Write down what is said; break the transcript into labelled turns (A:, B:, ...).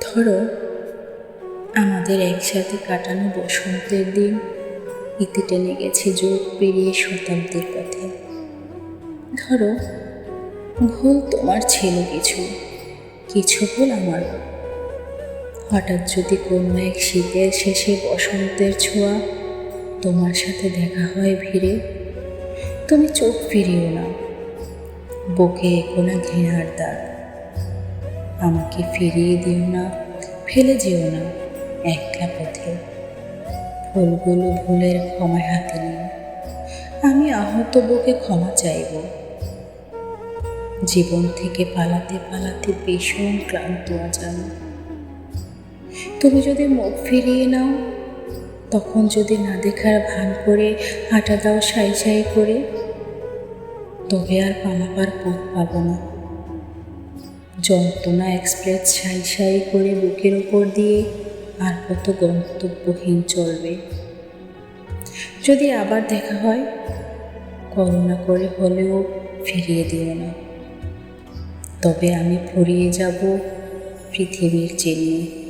A: ধরো, আমাদের একসাথে কাটানো বসন্তের দিন ইতি টেনে গেছে যুগ পেরিয়ে শতাব্দীর পথে। ধরো, ভুল তোমার ছিল কিছু কিছু ভুল আমার। হঠাৎ যদি কোনো এক শীতের শেষে বসন্তের ছোঁয়া তোমার সাথে দেখা হয় ভিড়ে, তুমি চোখ ফিরিও না। বুকে কোনা ঘৃণার দাগ। আমাকে ফিরিয়ে দিও না, ফেলে যেও না একলা পথে। ফুলগুলো ভুলের ক্ষমার হাতে নিয়ে আমি আহত বুকে ক্ষমা চাইব। জীবন থেকে পালাতে পালাতে ভীষণ ক্লান্ত আজ আমি তুমি যদি মুখ ফিরিয়ে নাও, তখন যদি না দেখার ভান করে হাঁটা দাও সাই সাই করে, তবে আর পালাবার পথ পাবো না। যন্ত্রণা এক্সপ্রেস সাই সাই করে বুকের ওপর দিয়ে আর কত গন্তব্যহীন চলবে। যদি আবার দেখা হয়, করুণা করে হলেও ফিরিয়ে দিও না। তবে আমি ফুরিয়ে যাব পৃথিবীর চেয়ে।